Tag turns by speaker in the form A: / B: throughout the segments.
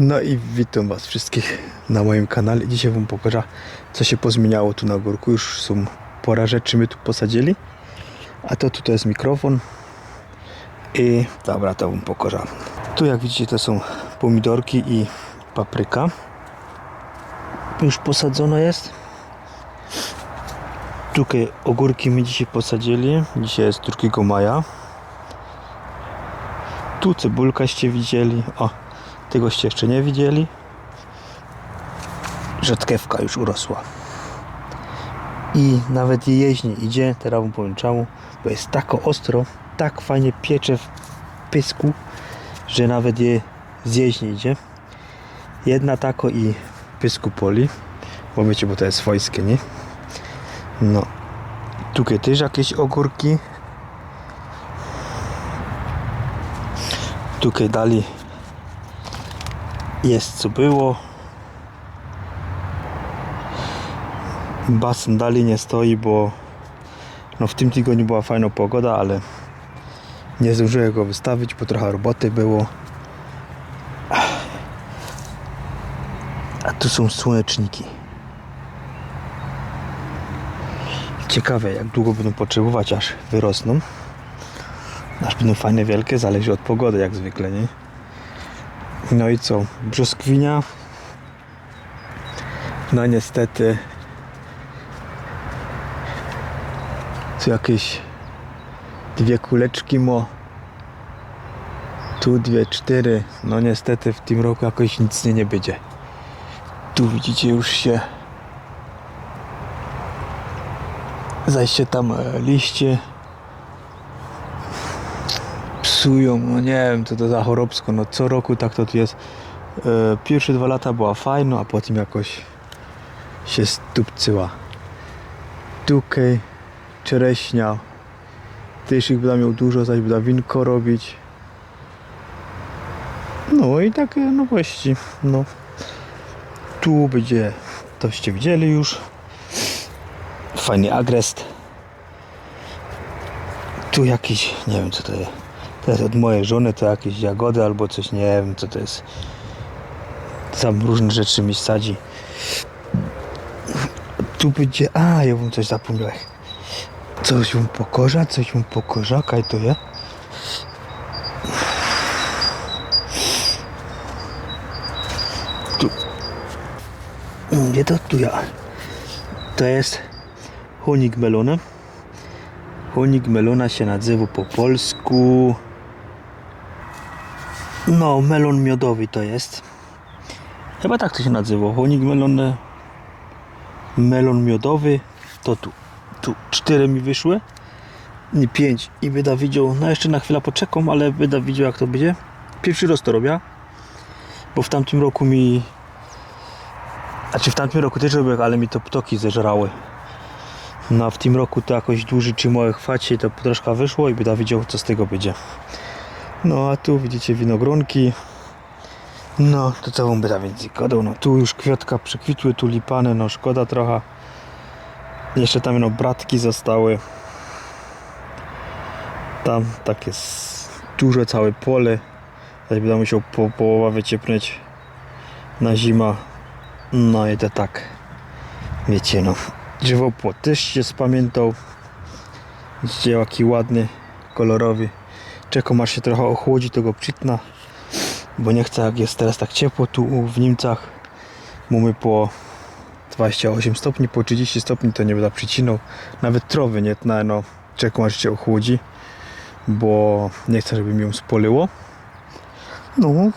A: No i witam Was wszystkich na moim kanale. Dzisiaj Wam pokażę, co się pozmieniało tu na górku. Już są pora rzeczy my tu posadzili. A to tutaj jest mikrofon. I dobra, to Wam pokażę. Tu jak widzicie to są pomidorki i papryka. Już posadzona jest. Tutaj ogórki my dzisiaj posadzili. Dzisiaj jest 2 maja. Tu cebulkaście widzieli. O, tegoście jeszcze nie widzieli. Rzodkiewka już urosła. I nawet jej jeźdź nie idzie, teraz wam powiem czemu, bo jest tak ostro, tak fajnie piecze w pysku, że nawet je zjeść nie idzie. Jedna tako i pysku poli, bo wiecie, bo to jest swojskie, nie? No. Tutaj też jakieś ogórki. Tutaj dali jest co było. Basen dalej nie stoi, bo no w tym tygodniu była fajna pogoda, ale nie zdążyłem go wystawić, bo trochę roboty było. A tu są słoneczniki. Ciekawe jak długo będą potrzebować aż wyrosną. Aż będą fajne wielkie, zależy od pogody jak zwykle, nie? No i co? Brzoskwinia. No niestety. Tu jakieś dwie kuleczki mo. Tu dwie, cztery. No niestety w tym roku jakoś nic nie, nie będzie. Tu widzicie już się zajście tam e, liście psują, no nie wiem co to za chorobsko, no co roku tak to tu jest. E, pierwsze dwa lata była fajna, a potem jakoś się stupcyła. Tukej, czereśnia, też ich będę miał dużo, zaś będę winko robić. No i takie nowości, no. Tu będzie, toście widzieli już, fajny agrest. Tu jakiś, nie wiem co to jest. Jest od mojej żony, to jakieś jagody albo coś, nie wiem co to jest. Sam różne rzeczy mi sadzi. Tu będzie, a ja bym coś zapomniał. Coś mu pokorza, coś mu pokorza, kaj to jest? Tu. Nie to tu ja. To jest honik melona. Honik melona się nazywa po polsku. No, melon miodowy to jest. Chyba tak to się nazywa. Honik melon. Melon miodowy. To tu. Tu cztery mi wyszły. Nie pięć. I będę widział. No jeszcze na chwilę poczekam, ale będę widział jak to będzie. Pierwszy raz to robię. Bo w tamtym roku mi. Znaczy w tamtym roku też robię, ale mi to ptoki zeżrały. No a w tym roku to jakoś dłużej czy moje chwacie to troszkę wyszło i będę widział co z tego będzie. No a tu widzicie winogronki. No to wam będę więcej gadał. No tu już kwiatka przekwitły, tulipany, no szkoda trochę. Jeszcze tam no bratki zostały. Tam takie duże całe pole. Zaś będę musiał po, połowa wyciepnąć na zima. No i to tak. Wiecie no. Żywopłot też się spamiętał. Widzicie jaki ładny, kolorowy. Czekam aż się trochę ochłodzi, to go przytna. Bo nie chcę jak jest teraz tak ciepło tu w Niemcach. Mamy po 28 stopni, po 30 stopni to nie będę przycinał. Nawet trowy nie tnę, no. Czekam aż się ochłodzi. Bo nie chcę, żeby mi ją spoliło. No.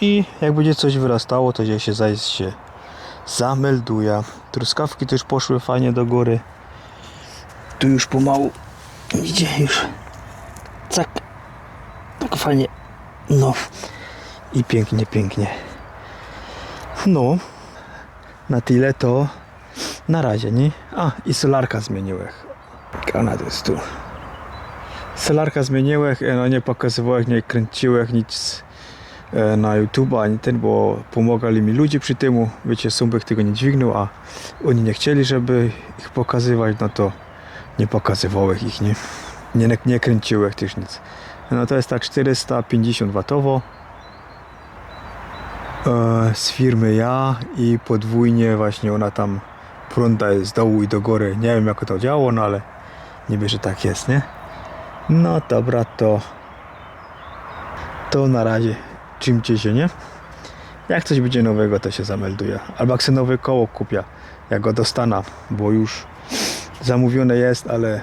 A: I jak będzie coś wyrastało, to gdzieś się zajść się zamelduje. Truskawki też poszły fajnie do góry. Tu już pomału idzie już. Tak. Fajnie. No. I pięknie, pięknie. No. Na tyle to na razie, nie? A, i solarka zmieniłem. Kanada jest tu. Solarka zmieniłem, no nie pokazywałem, nie kręciłem nic e, na YouTube, ani ten, bo pomagali mi ludzie przy tym. Wiecie, Sumbek tego nie dźwignął, a oni nie chcieli, żeby ich pokazywać, no to nie pokazywałem ich, nie? Nie, nie kręciłem też nic. No to jest tak 450 watowo. e, z firmy ja i podwójnie właśnie ona tam prąda jest z dołu i do góry. Nie wiem jak to działo, no ale niby, że tak jest, nie? No dobra, to to na razie czymcie się, nie? Jak coś będzie nowego, to się zamelduje. Albo jak nowe koło kupię, jak go dostanę, bo już zamówione jest, ale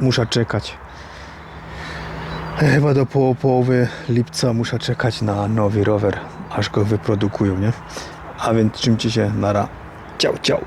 A: muszę czekać. Chyba do poł- połowy lipca muszę czekać na nowy rower, aż go wyprodukują, nie? A więc czymcie się nara. Ciao, ciao.